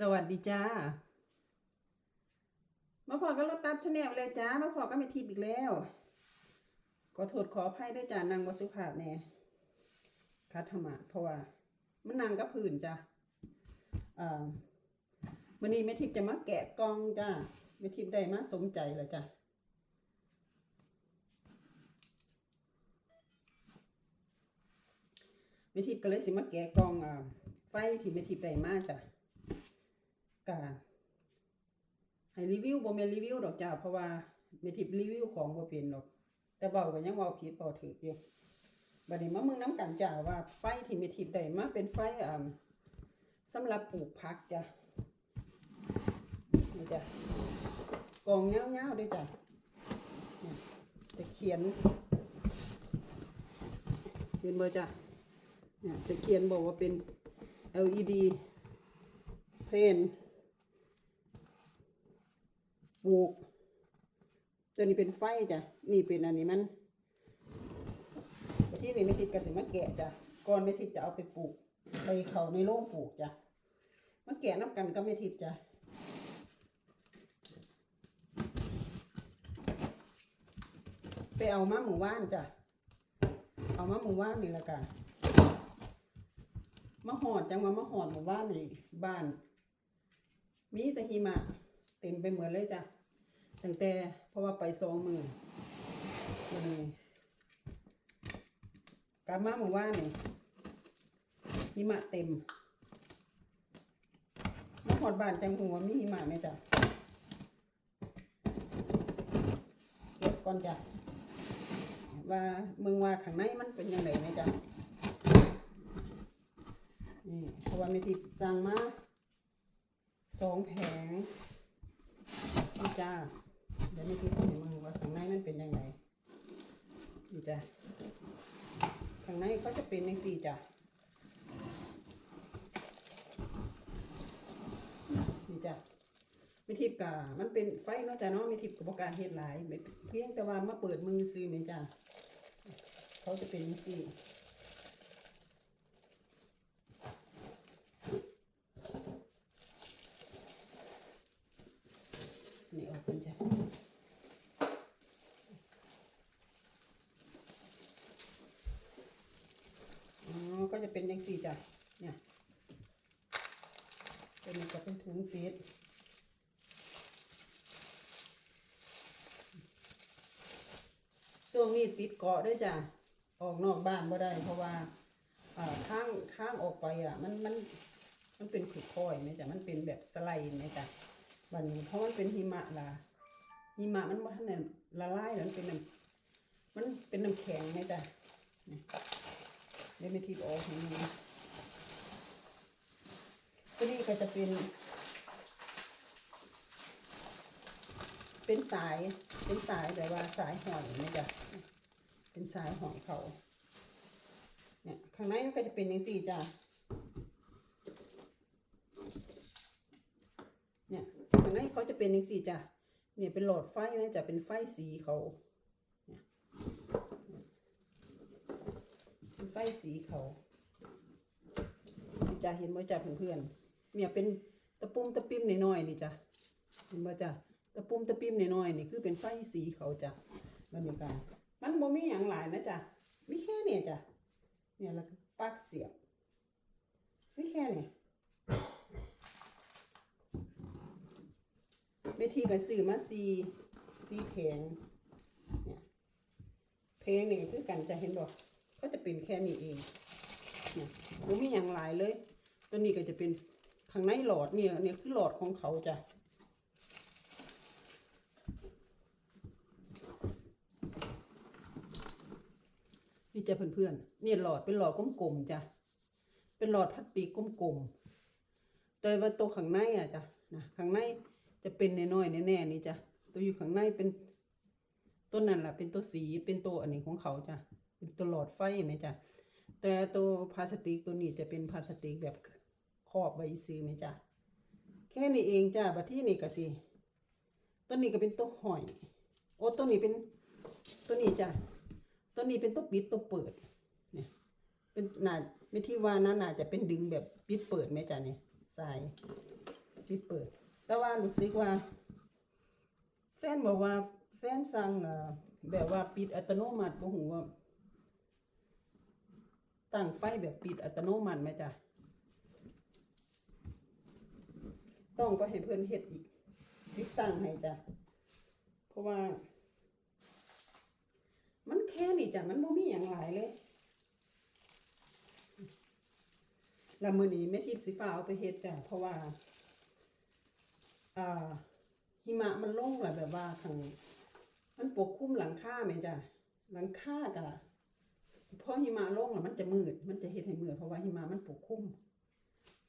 สวัสดีจ้า มาพอก็รถตัดชาแนลเลยจ้า มาพอก็ไม่ทิพย์อีกแล้วก็โทษขออภัยด้วยจ้านางวสุภาพแน่คัดธรรมะเพราะว่า มันนางกับผื่นจ้าอ่าวันนี้แม่ทิพย์จะมาแกะกองจ้าแม่ทิพย์ได้มาสมใจแล้วจ้าแม่ทิพย์ก็เลยสิมาแกะกองอ่าไฟที่แม่ทิพย์ได้มาจ้ะ กาให้รีวิวบ่แม่นรีวิวดอกจ้าเพราะว่าแม่ทิพย์รีวิวของบ่เป็นดอก แต่เบาก็ยังเว้าผิดเว้าถูกอยู่บัดนี้มาเมืองน้ำกันจ้าว่าไฟที่แม่ทิพย์ได้มาเป็นไฟอ่าสำหรับปลูกผักจ้ะนี่จ้ะกองยาวๆด้วยจ้ะเนี่ยจะเขียนเห็นบ่จ้ะเนี่ยจะเขียนบอกว่าเป็น LED เพน ปลูก ตัวนี้เป็นไฟจ้ะ นี่เป็นอันนี้มัน ที่นี่ไม่ติดกระสิมาแกะจ้ะก่อนไม่ติดจะเอาไปปลูก ไปเขาในโรงปลูกจ้ะมาแกะนับกันก็ไม่ติดจ้ะไปเอามาหมู่บ้านจ้ะ เอามาหมู่บ้านนี่ละกันมาหอดจังว่ามาหอดหมู่บ้านนี่บ้าน มีแต่หิมะ เต็มไปหมดเลยจ้ะตั้งแต่เพราะว่าไปสองมือวันนี้กลับมาหมู่บ้านนี่หิมะเต็มมาหอดบานจังหัวมีหิมะไหมจ้ะเก็บก่อนจ้ะว่ามึงว่าข้างในมันเป็นยังไงไหมจ้ะนี่เพราะว่าไม่ติดสั่งมาสองแผง จ้า เดี๋ยวไม่ติดให้มึงว่าข้างในมันเป็นยังไงนี่จ้าข้างในก็จะเป็นในสี่จ้านี่จ้าไม่ทิพย์กามันเป็นไฟเนาะจ้าเนาะไม่ทิพย์กับบกาเฮ็ดหลายเพียงแต่ว่ามาเปิดมือซื้อเหมือนจ้าเขาจะเป็นในสี่ นี่ออกกันจ้ะอ๋อ ก็จะเป็นยังสี่จ้ะเนี่ยเป็นก็เป็นถุงปิดช่วงนี้ติดเกาะด้วยจ้ะออกนอกบ้านบ่ได้ เพราะว่าอ่าทางทางออกไปอะ มันมันมันเป็นขุดค่อยไหมจ้ะมันเป็นแบบสไลด์ไหมจ้ะวันนี้เพราะมันเป็นหิมะล่ะหิมะมันบ่ทันละลายแล้วมันเป็นน้ำมันเป็นน้ำแข็งไหมจ้ะ นี่เดี๋ยวไม่ทีบออกให้ดูตัวนี้ก็จะเป็น เป็นสายเป็นสายแบบว่าสายหอยไหมจ้ะเป็นสายหอยเขาเนี่ยข้างในมันก็จะเป็นอย่างสี่จ้ะเนี่ยข้างในเขาจะเป็นอย่างสี่จ้ะเนี่ยเป็นหลอดไฟนะจะเป็นไฟสีเขาเนี่ย เป็นไฟสีเขาสิจ้ะเห็นไหมจ้ะเพื่อนๆเนี่ยเป็นตะปุ่มตะปิ่มน้อยๆนี่จ้ะเห็นไหมจ้ะตะปุ่มตะปิ่มน้อยๆนี่คือเป็นไฟสีเขาจ้ะมันมีการมันบ่มีอย่างหลายนะจ้ะมีแค่เนี่ยจ้ะเนี่ยแล้วก็ปักเสียบมีแค่เนี่ยเวทีก็ซื้อมาซีซีแผงเนี่ยเพลงนี่ก็คือกันจะเห็นบอ ก็จะเป็นแค่นี้เองเนี่ยบ่มีอย่างหลายเลย ตัวนี้ก็จะเป็นข้างในหลอดเนี่ยเนี่ยคือหลอดของเขาจ้ะนี่จะเพื่อนๆเนี่ยหลอดเป็นหลอดกลมๆจ้ะเป็นหลอดพลาสติกกลมๆแต่ว่าตัวข้างในอะจ้ะนะข้างในจะเป็นน้อยๆแน่ๆนี่จ้ะตัวอยู่ข้างในเป็นต้นนั่นแหละเป็นตัวสีเป็นตัวอันนี้ของเขาจ้ะ เป็นตัวหลอดไฟไหมจ้ะแต่ตัวพลาสติกตัวนี้จะเป็นพลาสติกแบบครอบใบซื้อไหมจ้ะแค่นี้เองจ้ะบัดที่นี่ก็สิตัวนี้ก็เป็นตัวหอย โอ้ตัวนี้เป็นตัวนี้จ้ะตัวนี้เป็นตัวปิดตัวเปิดเนี่ยเป็นน่าไม่ที่ว่าน่าน่าจะเป็นดึงแบบปิดเปิดไหมจ้ะเนี่ยสายปิดเปิด แต่ว่ารู้สึกว่า แฟนบอกว่าแฟนสั่งแบบว่าปิดอัตโนมัติบ่ฮู้ว่า ตั้งไฟแบบปิดอัตโนมัติไหมจ๊ะต้องไปให้เพิ่อนเฮ็ดอีกติดตั้งให้จ้ะ เพราะว่า มันแค่นี้จ้ะ มันบ่มีหยังหลายเลยแล้วมือนี้แม่ทิพย์สิฟ้าเอาไปเฮ็ดจ้ะ เพราะว่า อ่า หิมะมันลงแล้วแบบว่าข้างมันปกคลุมหลังคาไหมจ้ะ หลังคากะ พอหิมะลงแล้วมันจะมืด มันจะเฮ็ดให้มืดเพราะว่าหิมะมันปกคลุม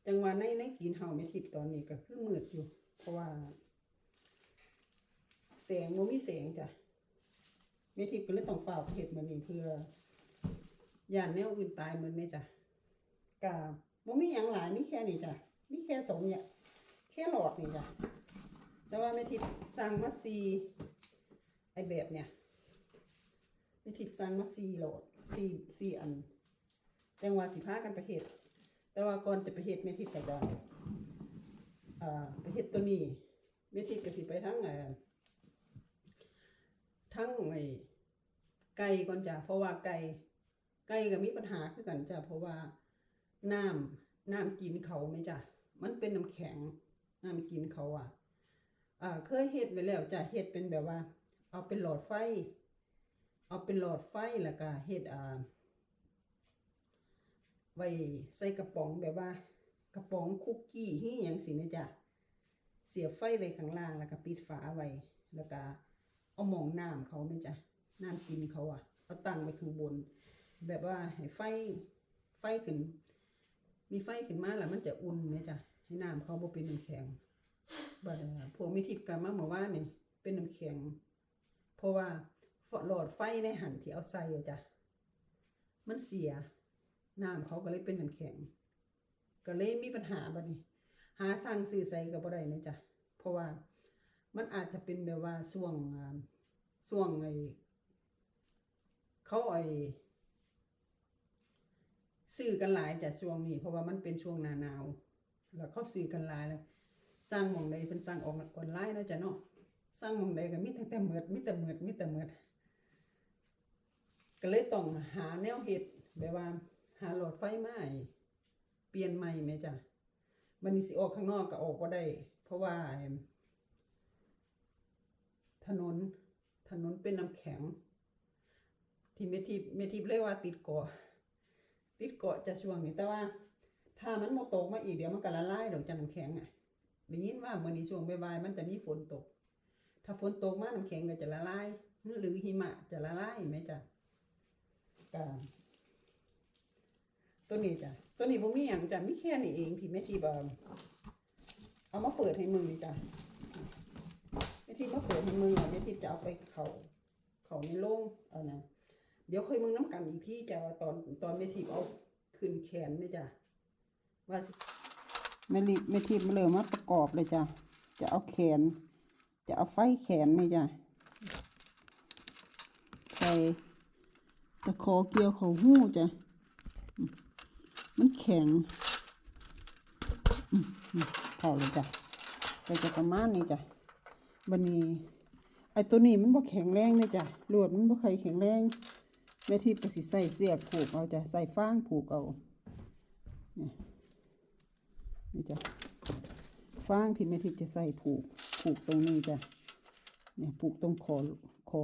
จังหวะในในกรีนเฮาไม่ทิพย์ตอนนี้ก็คือมืดอยู่ เพราะว่าแสงบ่มีแสงจ้ะแม่ทิพย์ก็เลยต้องฝ้าเฮ็ดมื้อนี้เพื่อย่านแนวอื่นตายเหมือนแม่จ้ะกะบ่มีหยังหลายมีแค่นี้จ้ะมีแค่สองอย่างแค่หลอดนี่จ้ะแต่ว่าแม่ทิพย์สั่งมาซีไอแบบเนี่ยแม่ทิพย์สั่งมาซีหลอด ซีซีอันจังหวะสิพากันไปเฮ็ดแต่ว่าก่อนจะไปเฮ็ดแม่ทิพย์ก็จะอ่าไปเฮ็ดตัวนี้แม่ทิพย์ก็สิไปทั้งเอ่อทั้งไอไก่ก่อนจ้ะเพราะว่าไก่ไก่ก็มีปัญหาคือกันจ้ะเพราะว่าน้ำน้ำกินเขาไหมจ้ะมันเป็นน้ำแข็งน้ำกินเขาอะอ่าเคยเฮ็ดไว้แล้วจ้ะเฮ็ดเป็นแบบว่า เอาเป็นหลอดไฟ เอาเป็นหลอดไฟแล้วก็เฮ็ดอ่าไว้ใส่กระป๋องแบบว่า กระป๋องคุกกี้ที่อย่างสิแม่จ้ะเสียบไฟไว้ข้างล่างแล้วก็ปิดฝาไว้แล้วก็เอาหมองน้ำเขาแม่จ้ะน้ำกินเขาอะเอาตั้งไว้ข้างบน แบบว่าให้ไฟไฟขึ้น มีไฟขึ้นมาแล้วมันจะอุ่นแม่จ้ะให้น้ำเขาบ่เป็นน้ำแข็งบัดพวกมีทิพย์กันมาเมื่อวานนี่เป็นน้ำแข็ง เพราะว่า หลอดไฟในหันที่เอาใส่จ้ะมันเสียน้ำเขาก็เลยเป็นน้ำแข็ง ก็เลยมีปัญหาบัดนี้ หาสั่งซื้อใส่ก็บ่ได้นะจ๊ะเพราะว่ามันอาจจะเป็นแบบว่าช่วงอ่าช่วงไอเขาไอ้ซื้อกันหลายจ้ะช่วงนี้ เพราะว่ามันเป็นช่วงหนาหนาว แล้วเขาซื้อกันหลายแล้วสร้างมองใดเพิ่นสร้างออนออนไลน์เนาะจ้ะเนาะสร้างมองใดก็มีแต่แต่เมิดมีแต่เมิดมีแต่เมิด ก็เลยต้องหาแนวเฮ็ดแบบว่า หาหลอดไฟใหม่เปลี่ยนใหม่ไหมจ้ะมันนี่สิออกข้างนอกก็ออกบ่ได้ เพราะว่าถนนถนนเป็นน้ำแข็ง ที่เมทิเมทิเรียกว่าติดเกาะติดเกาะจะช่วงนี้แต่ว่า ถ้ามันโมตกมาอีกเดี๋ยวมันก็ละลายดอกจากน้ำแข็งอะได้ยินว่าเมื้อนี้ช่วงบ่ายๆมันจะมีฝนตก ถ้าฝนตกมากน้ำแข็งก็จะละลายหรือหิมะจะละลายไหมจ้ะ ก็ตัวนี้จ้ะตัวนี้บ่มีหยังจ้ะมีแค่นี้เองที่แม่ทีบเอามาเปิดให้มึงจ้ะแม่ทีมาเปิดให้มึงอะแม่ทีจะเอาไปเขาเขาในโรงเอานะเดี๋ยวค่อยมึงน้ำกันอีกที่จะตอนตอนแม่ทีเอาขึ้นแขนไหมจ้ะว่าสิแม่ทีแม่ทีมาเลยมาประกอบเลยจ้ะจะเอาแขน จะเอาไฟแขนไหมจ้ะใส่ ตะขอเกี่ยวเขาหู้จ้ะมันแข็งอืมอืมเข้าเลยจ้ะไปจะประมาณนี้จ้ะบันนี้ไอตัวนี้มันบ่แข็งแรงเลยจ้ะลวดมันบ่ค่อยแข็งแรงแม่ทิพย์ก็สิใส่เสียกผูกเอาจ้ะใส่ฟางผูกเอาเนี่ยนี่จ้ะฟางที่แม่ทิพย์จะใส่ผูกผูกตรงนี้จ้ะเนี่ยผูกตรงคอคอ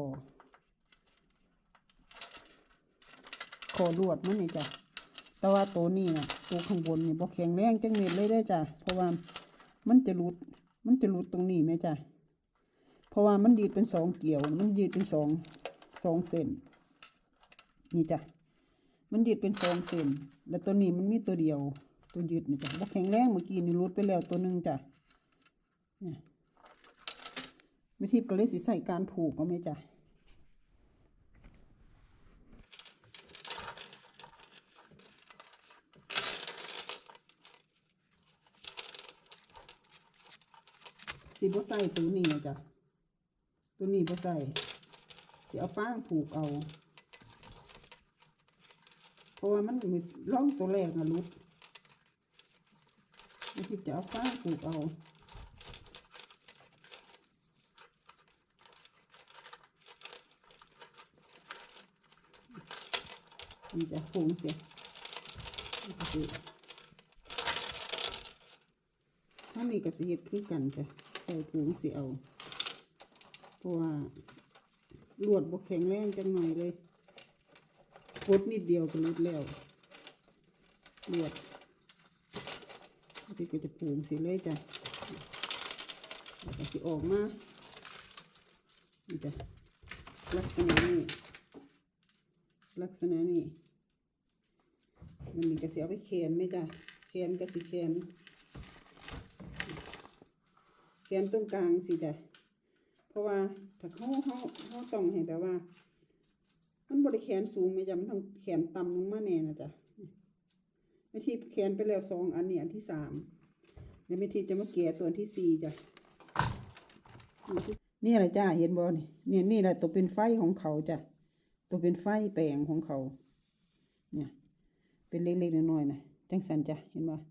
คอลวดมันนี่จ้ะแต่ว่าตัวนี้นะตัวข้างบนนี่บ่แข็งแรงจังเม็ดเลยได้จ้ะเพราะว่ามันจะหลุด มันจะหลุดตรงนี้ไหมจ้ะเพราะว่ามันดีดเป็นสองเกี่ยว มันยืดเป็นสองสองเส้นนี่จ้ะมันยืดเป็นสองเส้นแล้วตัวนี้มันมีตัวเดียว ตัวยืดนี่จ้ะบ่แข็งแรงเมื่อกี้นี่หลุดไปแล้วตัวหนึ่งจ้ะเนี่ยวิธีก็เลยสิใส่การผูกเอาไหมจ้ะ สีบ่ใส่ตัวนี้นะจ๊ะตัวนี้บ่ใส่สีเอาฟางผูกเอาเพราะว่ามันมีร่องตัวแรกนะลูกนี่คิดจะเอาฟางผูกเอานี่จะโค้งเสียนี่ก็สิเฮ็ดคืกันจ้ะ ส่ผงสิเอาเพราะว่าลวดบ่แข็งแรงจังหน่อยเลยกดนิดเดียวก็รุดแล้วลวดที่ก็จะปรุงสิเลยจ้ะแล้วก็สิออกมานี่จ้ะลักษณะนี้ลักษณะนี้มันมีกระเสียไปแขนไหมจ้ะแขนกระสิแขน แขนตรงกลางสิจ้ะเพราะว่าถ้าเขาเขาเขาต้องให้แบบว่า มันบริแขนสูงไหมจ้ะมันต้องแขนต่ำลงมาแน่นะจ๊ะไม่ทีแขนไปแล้วสองอันนี้อันที่สามเดี๋ยวไม่ทีจะมาเกลี่ยตัวอันที่สี่จ้ะนี่อะไรจ้าเห็นบอนี่เนี่ยนี่แหละตัวเป็นไฟของเขาจ้ะตัวเป็นไฟแปลงของเขา เนี่ย เป็นเล็กๆน้อยๆนะจังสันจ้ะเห็นบ่เนี่ย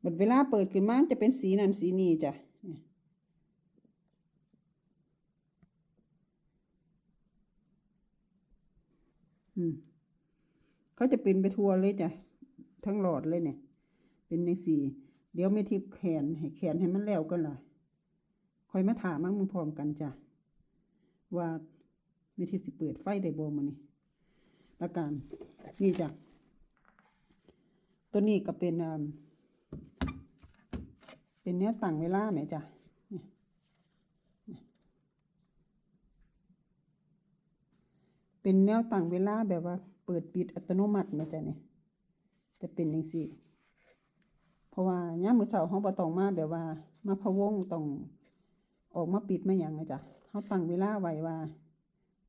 หมดเวลาเปิดขึ้นมาจะเป็นสีนั้นสีนี้จ้ะเนี่ยอืมเขาจะเป็นไปทั่วเลยจ้ะ ทั้งหลอดเลยเนี่ย เป็นในสีเดี๋ยวไม่ทิพแขนให้แขนให้มันแล้วกันล่ะคอยมาถามมั่งมึงพร้อมกันจ้ะ ว่ามีทิพสิเปิดไฟได้บ่มานี่ละกันนี่จ้ะ ตัวนี้ก็เป็นอ่า เป็นเนื้อต่างเวลาไหมจ้ะเป็นแนวต่างเวลาแบบว่าเปิดปิดอัตโนมัติไหมจ้ะเนี่ยจะเป็นอย่างสี่ เพราะว่าย่ามมือเสาเขาบ่ต้องมาแบบว่า มาพะวงต้องออกมาปิดมาอย่างไงจ้ะเขาตั้งเวลาไว้ว่า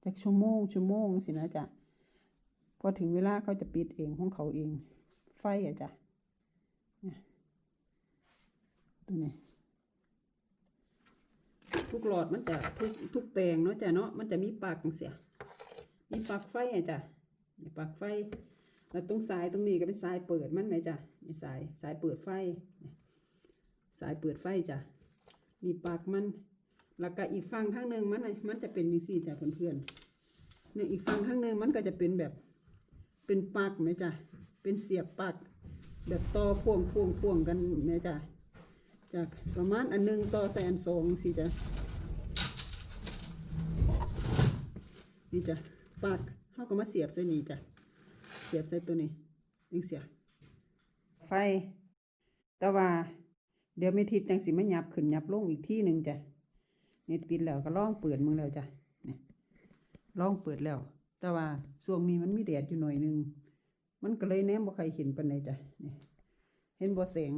จากชั่วโมงชั่วโมงสินะจ๊ะพอถึงเวลาเขาจะปิดเองของเขาเอง ไฟอะจ้ะเนี่ย ตัวนี้ทุกหลอดมันจะทุกทุกแปลงเนาะจ้ะเนาะมันจะมีปลักจังเสียมีปลักไฟอะจ้ะนี่ปลักไฟ แล้วตรงสายตรงนี้ก็เป็นสายเปิดมันไหมจ้ะนี่สายสายเปิดไฟสายเปิดไฟจ้ะนี่ปลักมัน แล้วก็อีกฝั่งทั้งหนึ่งมันน่ะมันจะเป็นนี่สิจ้ะเพื่อนๆเนี่ยอีกฝั่งทั้งหนึ่งมันก็จะเป็นแบบเป็นปลักไหมจ้ะเป็นเสียบปลักแบบต่อพ่วงพ่วงพ่วงกันไหมจ้ะ จากประมาณอันหนึ่งต่อใส่อันสองสิจ้ะนี่จ้ะปลักเขาก็มาเสียบใส่นี่จ้ะเสียบใส่ตัวนี้ยังเสียไฟแต่ว่าเดี๋ยวไม่ทิพย์จังสิมาหยับขึ้นหยับลงอีกที่หนึ่งจ้ะนี่ติดแล้วก็ลองเปิดมึงแล้วจ้ะนี่ลองเปิดแล้ว แต่ว่าช่วงนี้มันมีแดดอยู่หน่อยหนึงมันก็เลยแนมบ่ใครเห็นปานใดจ้ะนี่เห็นบ่แสง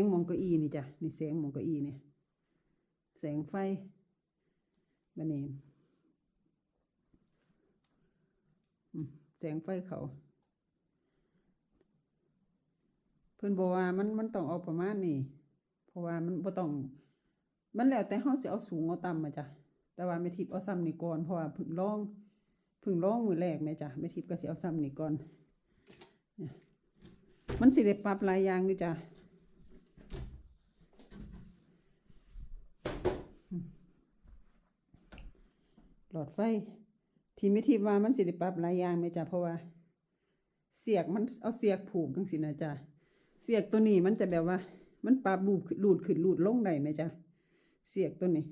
งมองเก้าอี้นี่จ้ะนี่แสงมองเก้าอี้นี่แสงไฟบันนี้แสงไฟเขา เพิ่อนบอกว่ามันมันต้องเอาประมาณนี้เพราะว่ามันบ่ต้อง มันแล้วแต่เฮาสิเอาสูงเอาต่ำมาจ้ะแต่ว่าแม่ทิพย์เอาซ้ำนี่ก่อนเพราะว่าพิ่งลองพิ่งลองมือแรกแม่จ้ะแม่ทิพย์ก็สิเอาซ้ำนี่ก่อนมันสิได้ปรับหลายอย่างอยู่จ้ะ หลอดไฟ ที่ไม่ทิว่ามันสิได้ปรับหลายอย่างไหมจ้ะเพราะว่า เสียกมันเอาเสียกผูกจังสินะจ้ะเสียกตัวนี้มันจะแบบว่า มันปรับรูดขึ้นรูดขึ้นรูดลงได้ไหมจ้ะเสียกตัวนี้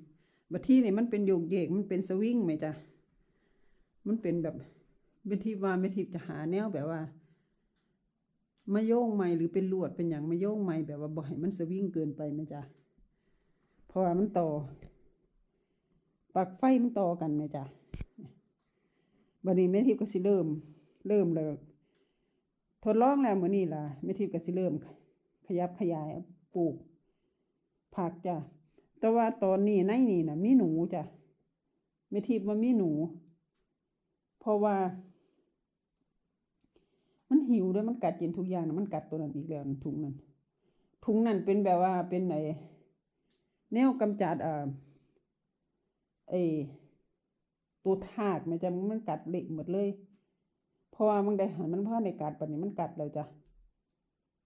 บัดที่นี่มันเป็นโยกเยกมันเป็นสวิงไหมจ้ะมันเป็นแบบเป็นที่ว่าไม่ทิจะหาแนวแบบว่ามาโยงใหม่หรือเป็นลวดเป็นอย่างมาโยงใหม่แบบว่าบ่ให้มันสวิงเกินไปไหมจ้ะเพราะว่ามันต่อ ลั๊กไฟมันต่อกันไหมจ้ะบัดนี้แม่ทิพย์ก็สิเริ่ม เริ่มเลยทดลองแล้วมื้อนี้ล่ะแม่ทิพย์ก็สิเริ่ม ขยับขยายปลูก ผักจ้ะแต่ว่าตอนนี้ในนี่นะมีหนูจ้ะแม่ทิพย์ว่ามีหนู เพราะว่า มันหิวด้วยมันกัดกินทุกอย่างนะมันกัดตัวนั้นอีกแล้วถุงนั้นถุงนั้นเป็นแบบว่าเป็นไอแนวกำจัดอ่า ไอตัวทากมันจะมันกัดเละหมดเลย เพราะว่ามันได้หันมันพ่อในกัดปันนี้มันกัดแล้วจ้ะ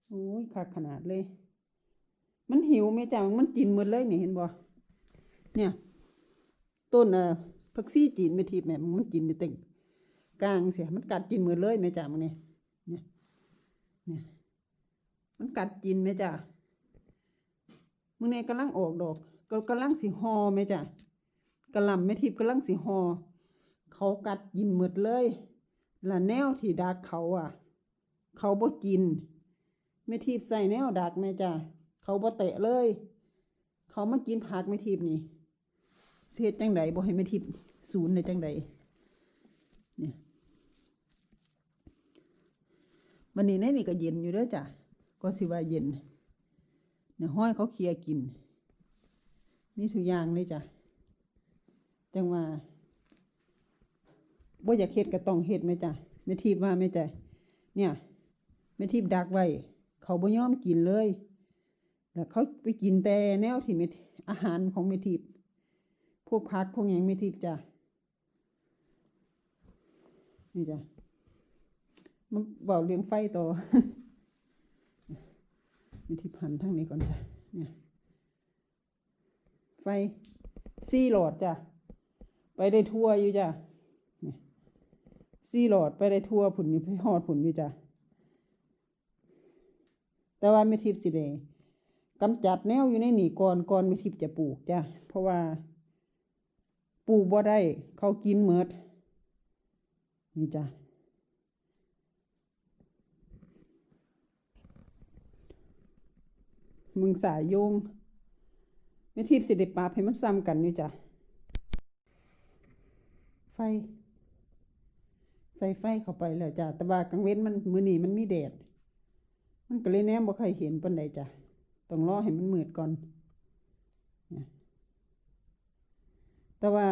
โอ้ยขาดขนาดเลย มันหิวไหมจ้ะมันกินหมดเลยนี่เห็นบ่เนี่ย ต้นเอ่อผักซี่จีนไม่ทิพย์แม่มันกินอยู่เต็งกลางเสียมันกัดกินหมดเลยแม่จ้ามึงเนี่ยเนี่ยเนี่ยมันกัดกินแม่จ้ามึงเนี่ยกำลังออกดอกก็กำลังสิฮอแม่จ้า กระหลำแม่ทิพย์กำลังสิฮอเขากัดกินหมดเลยและแนวที่ดักเขาอะ เขาบ่กินแม่ทิพย์ใส่แนวดักแม่จ้าเขาบ่เตะเลย เขามากินผักแม่ทิพย์นี่สิเฮ็ดจังใดบ่ให้แม่ทิพย์ศูนย์ในจังใดเนี่ยวันนี้ในนี่ก็เย็นอยู่เด้อจ้ะก็สิว่าเย็นเนี่ยห้อยเขาเคลียกิน มีทุกอย่างเลยจ้ะ จังว่าบ่อยากเฮ็ดก็ต้องเฮ็ดแม่จ้ะแม่ทิพย์ว่าแม่จ้ะเนี่ยแม่ทิพย์ดักไว้ เขาบ่ยอมกินเลย แล้วเขาไปกินแต่แนวที่เมอาหารของเมทิพย์พวกพักพวกหยังเมทิพย์จ้ะนี่จ้ะมันเบาเลี้ยงไฟต่อเมทิพย์หันทางนี้ก่อนจ้ะเนี่ยไฟซี่หลอดจ้ะ ไปได้ทั่วอยู่จ้ะซี่หลอดไปได้ทั่วผุนอยู่ไปหอดผุนอยู่จ้ะแต่ว่าเมทิพย์สิเดกำจัดแนวอยู่ในหนีก่อนก่อนไม่ทิพย์จะปลูกจ้ะเพราะว่า ปลูกบ่ได้ เขากินเมดนี่จ้ะมึงสายโยงไม่ทิพย์สิได้ปราบให้มันซ้ำกันนี่จ้ะ ไฟ ใส่ไฟเข้าไปแล้วจ้ะแต่ว่ากลางเว้นมันมื้อนี้มันมีแดด มันก็เลยแนมบ่ค่อยเห็นปานใดจ้ะต้องรอให้มันมืดก่อนเนี่ยแต่ว่า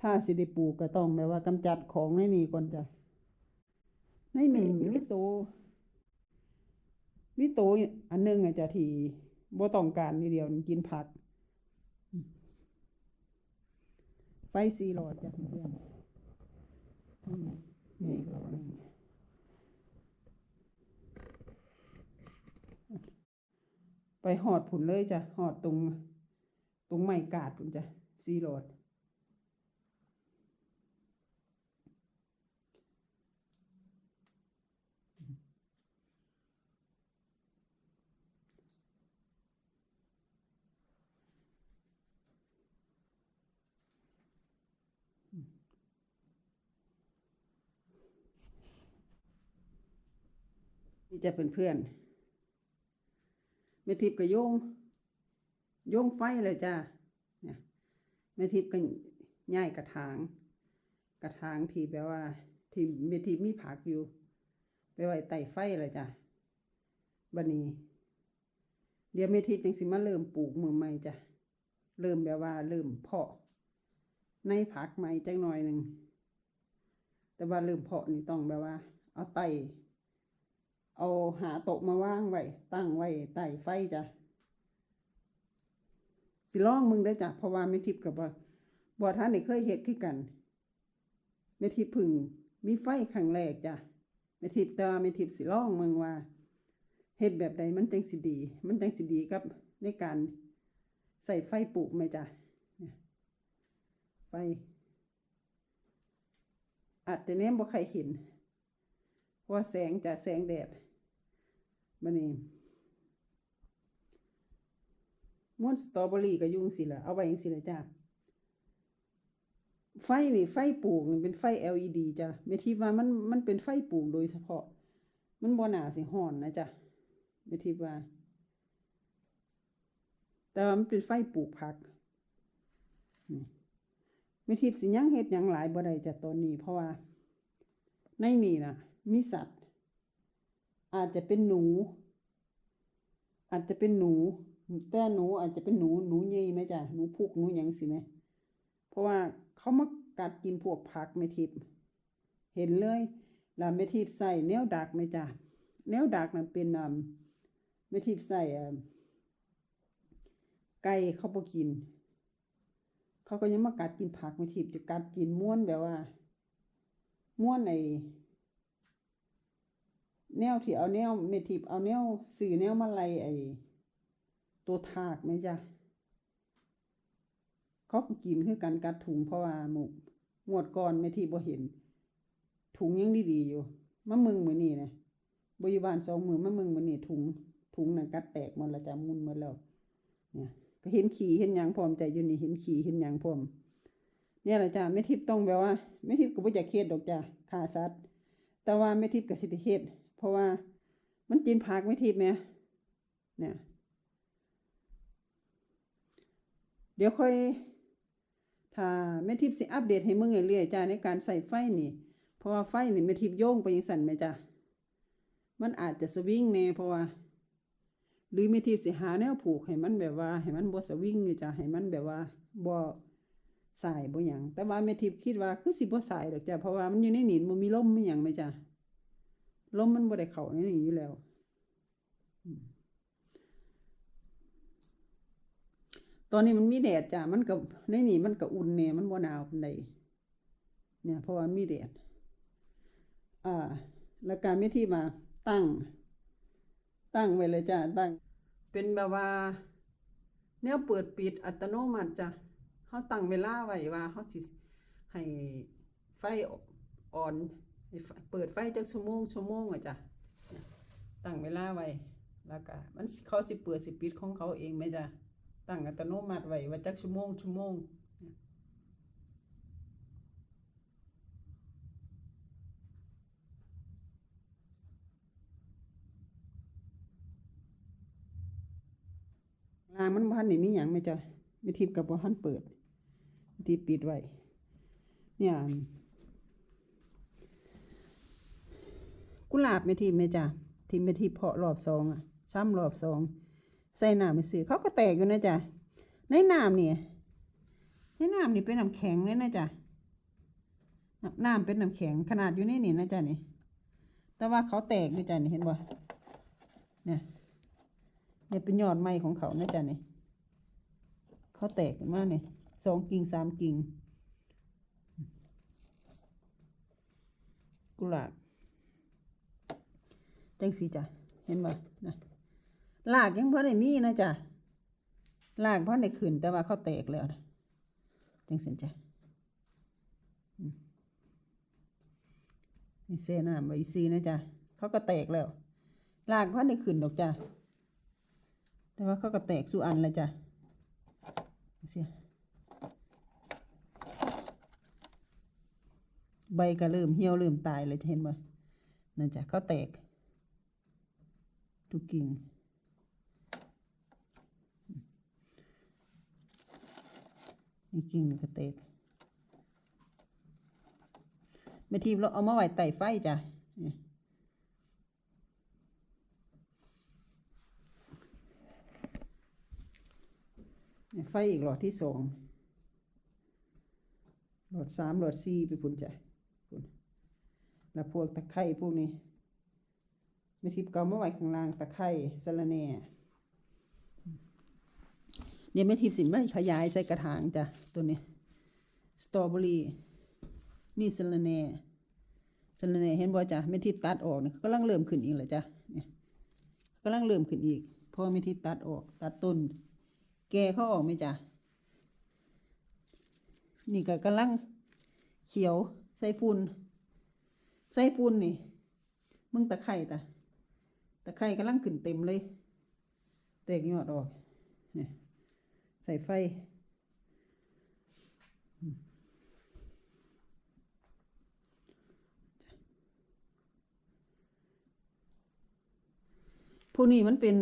ถ้าสิได้ปลูกก็ต้องแบบว่ากำจัดของในนี่ก่อนจ้ะในนี่มีโตมีโตอันหนึงอะจ้ะที่บ่ต้องการนี่เดียวนี่กินผัก ไฟสีหลอดจ้ะเพื่อนนี่อีกหลอดหนึ่งไปหอดผุนเลยจ้ะหอดตรง ตรงไม้กาดผุนจ้ะสีหลอด นี่จะเป็นเพื่อนๆแม่ทิพย์ก็โยงโยงไฟเลยจ้าเนี่ยแม่ทิพย์ก็ย่ายกระถาง กระถางที่แบบว่า ที่แม่ทิพย์มีผักอยู่ ไปไว้ใต้ไฟเลยจ้ะบันนี้ เดี๋ยวแม่ทิพย์จังสิมาเริ่มปลูกมือใหม่จ้ะเริ่มแบบว่า เริ่มเพาะ ในผักใหม่จังหน่อยหนึ่งแต่ว่าเริ่มเพาะนี่ต้องแบบว่า เอาไต่ เอาหาโต๊ะมาว่างไว้ตั้งไว้ใต้ไฟจ้ะสิลองมึงได้จ้ะเพราะว่าแม่ทิพกับว่าบ่ท่านได้เคยเฮ็ดคือกันแม่ทิพพึ่งมีไฟครั้งแรกจ้ะแม่ทิพแต่ว่าแม่ทิพสิลองมึงว่าเฮ็ดแบบใดมันจังสิดี มันจังสิดีกับในการใส่ไฟปลูกไหมจ้ะไฟอาจจะแนมบ่ใครเห็นว่าแสงจะแสงแดด บันนี้ม้วนสตรอเบอรี่ก็ยุ่งสิละเอาไว้ยังสิละจ้าไฟนี่ไฟปลูกนี่เป็นไฟ LED จ้ะไม่ทิว่ามันมันเป็นไฟปลูกโดยเฉพาะ มันบ่หนาสิห่อนนะจ้ะไม่ทิว่า แต่ว่ามันเป็นไฟปลูกผักนี่ไม่ทิสิยังเฮ็ดยังหลายบ่ได้จ้ะตอนนี้ เพราะว่า ในนี่นะมีสัตว์ อาจจะเป็นหนู อาจจะเป็นหนู แต่หนูอาจจะเป็นหนูหนูใหญ่ไหมจ้ะหนูพุกหนูยังสิไหมเพราะว่าเขามากัดกินพวกผักไม่ทิพย์เห็นเลยแล้วไม่ทิพย์ใส่แนวดักไหมจ้ะแนวดักนั้นเป็นอ่าไม่ทิพย์ใส่อ่าไก่เขาบ่กิน เขาก็ยังมากัดกินผักไม่ทิพย์จะกัดกินม้วนแบบว่าม้วนไอ แนวที่เอาแนวเมทิบเอาแนวสื่อแนวมาไลไอตัวถากไหมจ๊ะเขาก็กินคือกันกัดถุงเพราะว่าหมูงวดก่อนแม่ที่บ่เห็น ถุงยังดีๆอยู่มะมึงมือนี้นะบ่อยู่บ้านสองมือมะมึงมือนี้ถุงถุงนั่นกัดแตกหมดแล้วจ้ะมุนหมดแล้วเนี่ยก็เห็นขี้เห็นยังพร้อมใจอยู่นี่เห็นขี้เห็นยังพร้อม เนี่ยแหละจ้ะแม่ทิพย์ต้องแบบว่าแม่ทิพย์ก็บ่อยากเฮ็ดดอกจ้ะฆ่าสัตว์แต่ว่าแม่ทิพย์ก็สิได้เฮ็ด เพราะว่ามันกินผักแม่ทิพย์แหมเนี่ย เดี๋ยวค่อย ถ้าแม่ทิพย์สิอัปเดตให้มึงเรื่อยๆจ้าในการใส่ไฟนี่ เพราะว่าไฟนี่แม่ทิพย์โยงไปยังสั่นไหมจ้ะมันอาจจะสวิงแน่เพราะว่า หรือแม่ทิพย์สิหาแนวผูกให้มันแบบว่า ให้มันบ่สวิงอยู่จ้ะให้มันแบบว่าบ่สายบ่หยังแต่ว่าแม่ทิพย์คิดว่าคือสิบ่สายดอกจ้ะเพราะว่ามันอยู่ในหนี่มันมีลมไมีหยังไหมจ้ะ ลมมันบ่ได้เข้านนี่อยู่แล้ว ตอนนี้มันมีแดดจ้ะ มันก็ในนี่มันก็อุ่นแน่มันบ่หนาวปานใดเนี่ย เพราะว่ามีแดด อ่า แล้วการไม่ที่มาตั้ง ตั้งไว้เลยจ้ะ ตั้ง เป็นแบบว่า แนวเปิดปิดอัตโนมัติจ้ะเขาตั้งเวลาไว้ว่าเขาสิให้ไฟอ่อน เปิดไฟจักชั่วโมงชั่วโมงอะจ้ะตั้งเวลาไว้แล้วก็มันเขาสิเปิดสิปิดของเขาเองไหมจ้ะตั้งอัตโนมัติไว้ว่าจักชั่วโมงชั่วโมงลามันพันได้มีหยังแม่จ้ะไม่ทิพกับบ่ทันเปิดไม่ทิพย์ปิดไว้เนี่ยอัน กุหลาบไม่ทิพย์แม่จ้ะทีไม่ทิพย์เพาะรอบสองอะ ซ้ำรอบสองใส่น้ำไปซื้อเขาก็แตกอยู่นะจ้ะในน้ำนี่ยในน้ำนี่เป็นน้ำแข็งเลยนะจ้ะน้ำน้ำเป็นน้ำแข็งขนาดอยู่ในนี่นะจ้ะนี่แต่ว่าเขาแตกอยู่จ้ะนี่เห็นบ่เนี่ยเนี่ยเป็นยอดไม้ของเขานะจ๊ะเนี่ยเขาแตกมากเนี่ยสองกิ่งสามกิ่งกุหลาบ จังสีจ้ะเห็นบ่นะลากยังพอได้มีนะจ๊ะลากพอได้ขึ้นแต่ว่าเขาแตกแล้วนะจังสิจ้ะนี่เส้น้ำไว้ซีนะจ๊ะเขาก็แตกแล้วลากพอได้ขึ้นดอกจ้ะแต่ว่าเขาก็แตกสู่อันเลยจ้ะเสียใบก็เริ่มเหี่ยวเริ่มตายเลยจะเห็นไหมนั่นจ้ะเขาแตก ทุกกิ่ง นี่กิ่งนี่ก็แตกไม่ทีเราเอามาไว้ไต่ไฟจ้ะเนี่ยไฟอีกหลอดที่สองหลอดสามหลอดสี่ไปพุ่นจ้ะพุ่นแล้วพวกตะไคร่พวกนี้ ไม่ทิพย์เกามาไว้ข้างล่างตะไคร่สะระแหน่เดี๋ยวแม่ทิพย์สิไม่ขยายใส่กระถางจ้ะตัวนี้สตรอเบอรี่นี่สะระแหน่สะระแหน่เห็นบ่จ้ะแม่ทิพย์ตัดออกเนี่ยกำลังเริ่มขึ้นอีกเลยจ้ะเนี่ยกำลังเริ่มขึ้นอีกพราะแม่ทิพย์ตัดออก ตัดต้น แกเขาออกไหมจ๊ะนี่ก็กำลังเขียวใส่ฝุ่นใส่ฝุ่นนี่มึงตะไคร่ตะ ตะไคร่กำลังขึ้นเต็มเลย แตกยอดออกใส่ไฟพวกนี้มันเป็น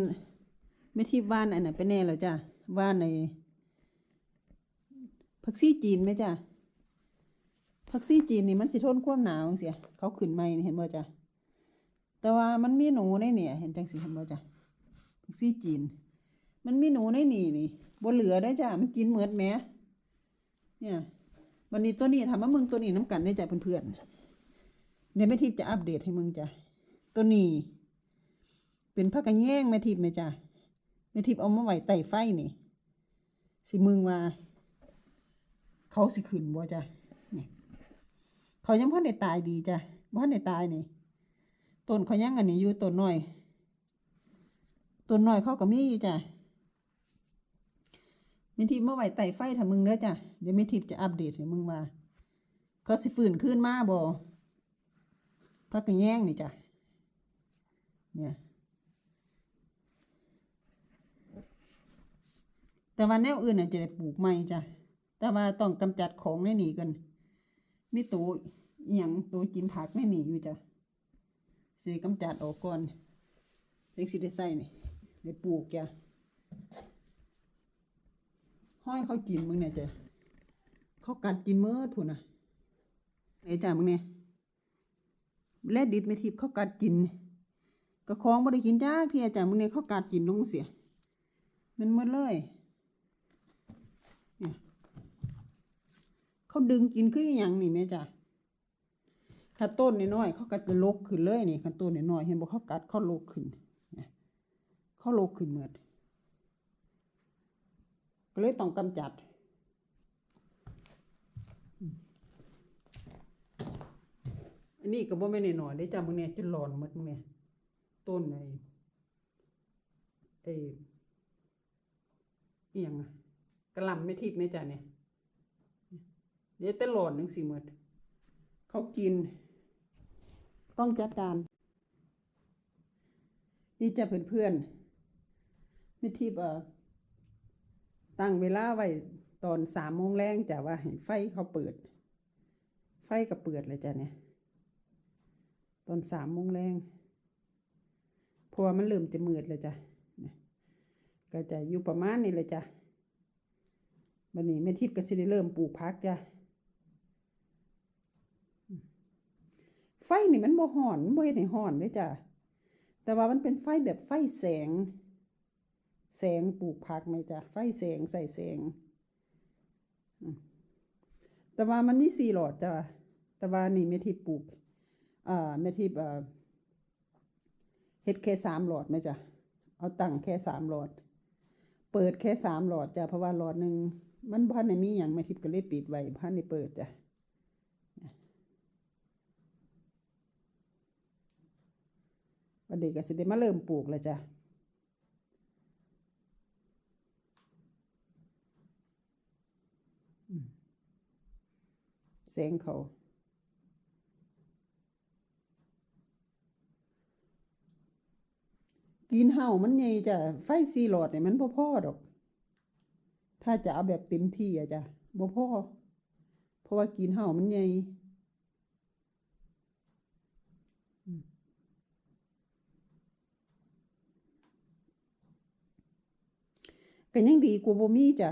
ไม่ที่บ้านอันไหนเป็นแน่แล้วจ้ะบ้านในผักซี่จีนไหมจ้ะผักซี่จีนนี่มันสิทนความหนาวเสีย เขาขึ้นใหม่นี่เห็นบ่จ้ะ แต่ว่ามันมีหนูในเนี่ย เห็นจังสิเห็นบ่จ้ะซี่จีน มันมีหนูในนี่นี่บ่เหลือได้จ้ะมันกินเหมือดแหมเนี่ยวันนี้ตัวนี้ทำมามึงตัวนี้น้ำกันได้จ้ะเพื่อนๆเดี๋ยวแม่ทิพย์จะอัปเดตให้มึงจ้ะตัวนี้เป็นผักกระแยงแม่ทิพย์ไหมจ้ะแม่ทิพย์เอามาไว้ใต้ไฟนี่สิมึงว่าเขาสิขึ้นบ่จ้ะเนี่ยเขายังพ่อในตายดีจ้ะพ่อในตายนี่ ต้นเขายังอันนี้อยู่ต้นน้อยต้นน้อยเขาก็มีอยู่จ้ะมิทิพย์มาไว้ไต่ไฟถ้ามึงเด้อจ้ะเดี๋ยวมิทิพย์จะอัปเดตให้มึงว่าเขาสิฟื้นขึ้นมาบ่พักกระแย่งนี่จ้ะเนี่ยแต่ว่าแนวอื่นน่ะจะได้ปลูกใหม่จ้ะ แต่ว่าต้องกำจัดของในนี่กัน มีตัวอย่างตัวกินผักในนี่อยู่จ้ะ สิกำจัดออกก่อนเล็กสิได้ใส่นี่ได้ปลูกจ้ะห้อยเขากินมึงเนี่ยจ้ะเขากัดกินเมื่อพุ่นน่ะไหนจ้ะมึงเนี่ยแลดิดไม่ทิพเขากัดกินก็คองบ่ได้กินจ้าเทียจ้ะมึงเนี่ยเขากัดกินลงเสีย มันหมดเลยเนี่ยเขาดึงกินคืออย่างนี่แม่จ้ะ ถ้าต้นน้อยๆเขาก็จะลกขึ้นเลยนี่ถ้าต้นน้อยๆเห็นบอกเขากัดเขาลกขึ้นเนี่ยเขาลกขึ้นเหมือดก็เลยต้องกำจัดอันนี้ก็บ่แม่นหน่อยได้จ้ะมึงเนี่ยจะหลอนหมดมึงเนี่ยต้นไอ้ไอ้อียงกระลำไม่ทิพย์แม่จ้ะเนี่ยเดี๋ยวแต่หลอนจังสิหมดเขากิน ต้องจัดการ นี่จะเพื่อนๆไม่ทิพย์เอ่อตั้งเวลาไว้ตอนสามโมงแรงจ้ะว่าให้ไฟเขาเปิด ไฟก็เปิดเลยจ้ะเนี่ย ตอนสามโมงแรงเพราะว่ามันเริ่มจะมืดเลยจ้ะก็จะอยู่ประมาณนี้เลยจ้ะวันนี้แม่ทิพย์ก็สิได้เริ่มปลูกพักจ้ะอืม ไฟนี่มันบ่ห่อนมันบ่เฮ็ดให้ห่อนเลยจ้ะแต่ว่ามันเป็นไฟแบบไฟแสง แสงปลูกผักไหมจ้ะไฟแสงใส่แสง แต่ว่ามันมีสี่หลอดจ้ะแต่ว่านี่แม่ทิพย์ปลูกอ่าแม่ทิพย์อ่าเฮ็ดแค่สามหลอดไหมจ้ะเอาตั้งแค่สามหลอด เปิดแค่สามหลอดจ้ะเพราะว่าหลอดหนึ่งมันพันในมีอย่างแม่ทิพย์ก็เลยปิดไว้พันในเปิดจ้ะันเด็กก็สิได้มาเริ่มปลูกแล้วจ้ะแสงเขากินเห่ามันใหญ่จ้ะไฟซีหลอดเนี่ยมันบ่พอดอก ถ้าจะเอาแบบเต็มที่อะจ้ะบ่พอเพราะว่ากินเห่ามันใหญ่อืม ก็ยังดีกว่าบ่มีจ้ะ